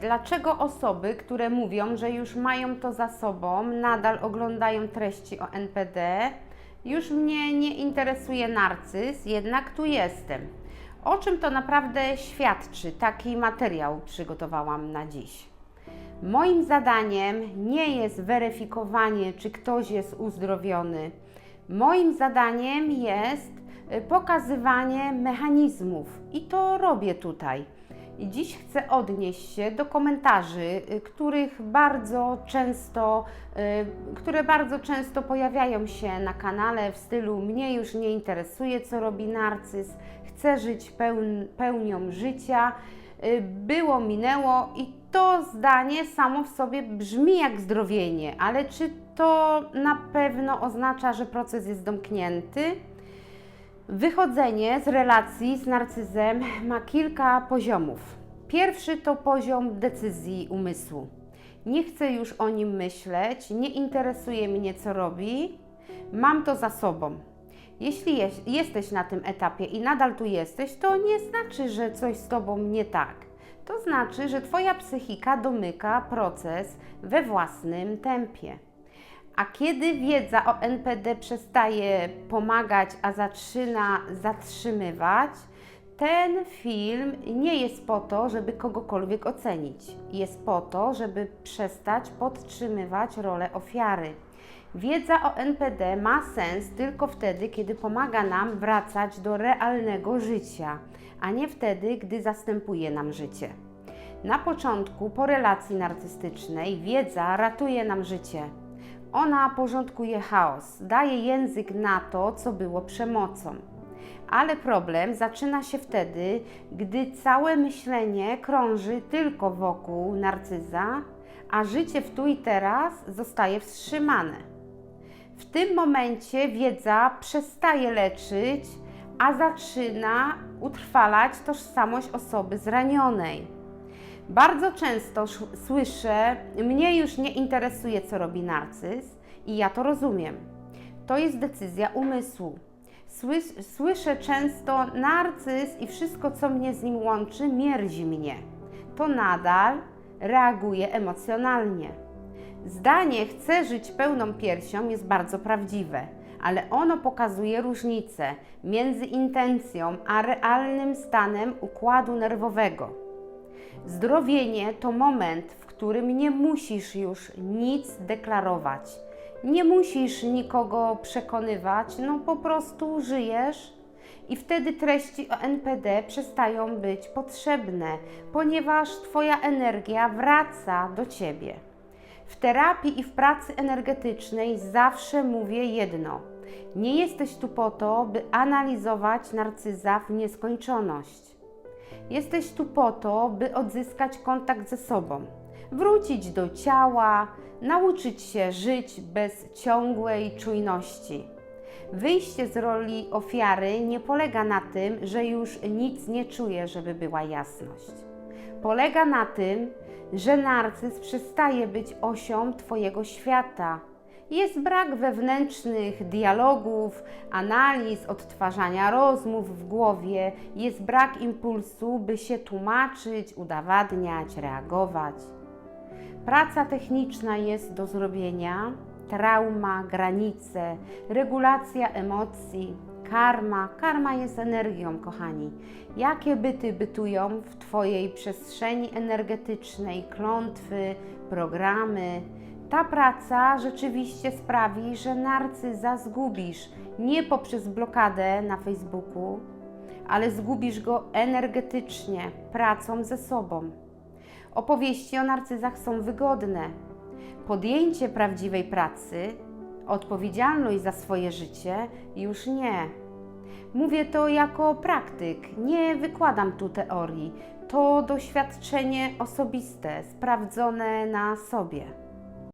Dlaczego osoby, które mówią, że już mają to za sobą, nadal oglądają treści o NPD? Już mnie nie interesuje narcyz, jednak tu jestem. O czym to naprawdę świadczy? Taki materiał przygotowałam na dziś. Moim zadaniem nie jest weryfikowanie, czy ktoś jest uzdrowiony. Moim zadaniem jest y, pokazywanie mechanizmów i to robię tutaj. Dziś chcę odnieść się do komentarzy, y, których bardzo często, y, które bardzo często pojawiają się na kanale w stylu mnie już nie interesuje, co robi narcyz, chcę żyć pełn, pełnią życia, y, było, minęło i to zdanie samo w sobie brzmi jak zdrowienie, ale czy to na pewno oznacza, że proces jest domknięty? Wychodzenie z relacji z narcyzem ma kilka poziomów. Pierwszy to poziom decyzji umysłu. Nie chcę już o nim myśleć, nie interesuje mnie, co robi, mam to za sobą. Jeśli jest, jesteś na tym etapie i nadal tu jesteś, to nie znaczy, że coś z tobą nie tak. To znaczy, że Twoja psychika domyka proces we własnym tempie. A kiedy wiedza o NPD przestaje pomagać, a zaczyna zatrzymywać, ten film nie jest po to, żeby kogokolwiek ocenić. Jest po to, żeby przestać podtrzymywać rolę ofiary. Wiedza o NPD ma sens tylko wtedy, kiedy pomaga nam wracać do realnego życia, a nie wtedy, gdy zastępuje nam życie. Na początku, po relacji narcystycznej, wiedza ratuje nam życie. Ona porządkuje chaos, daje język na to, co było przemocą. Ale problem zaczyna się wtedy, gdy całe myślenie krąży tylko wokół narcyza, a życie w tu i teraz zostaje wstrzymane. W tym momencie wiedza przestaje leczyć, a zaczyna utrwalać tożsamość osoby zranionej. Bardzo często sz- słyszę, mnie już nie interesuje, co robi narcyz, i ja to rozumiem. To jest decyzja umysłu. Słys- Słyszę często, narcyz i wszystko, co mnie z nim łączy, mierzi mnie. To nadal reaguje emocjonalnie. Zdanie chcę żyć pełną piersią jest bardzo prawdziwe, ale ono pokazuje różnicę między intencją a realnym stanem układu nerwowego. Zdrowienie to moment, w którym nie musisz już nic deklarować. Nie musisz nikogo przekonywać, no po prostu żyjesz i wtedy treści o NPD przestają być potrzebne, ponieważ Twoja energia wraca do Ciebie. W terapii i w pracy energetycznej zawsze mówię jedno: nie jesteś tu po to, by analizować narcyza w nieskończoność. Jesteś tu po to, by odzyskać kontakt ze sobą, wrócić do ciała, nauczyć się żyć bez ciągłej czujności. Wyjście z roli ofiary nie polega na tym, że już nic nie czuję, żeby była jasność. Polega na tym, że narcyz przestaje być osią Twojego świata. Jest brak wewnętrznych dialogów, analiz, odtwarzania rozmów w głowie, jest brak impulsu, by się tłumaczyć, udowadniać, reagować. Praca techniczna jest do zrobienia, trauma, granice, regulacja emocji, karma. Karma jest energią, kochani. Jakie byty bytują w Twojej przestrzeni energetycznej, klątwy, programy? Ta praca rzeczywiście sprawi, że narcyza zgubisz nie poprzez blokadę na Facebooku, ale zgubisz go energetycznie, pracą ze sobą. Opowieści o narcyzach są wygodne. Podjęcie prawdziwej pracy, odpowiedzialność za swoje życie już nie. Mówię to jako praktyk, nie wykładam tu teorii. To doświadczenie osobiste, sprawdzone na sobie.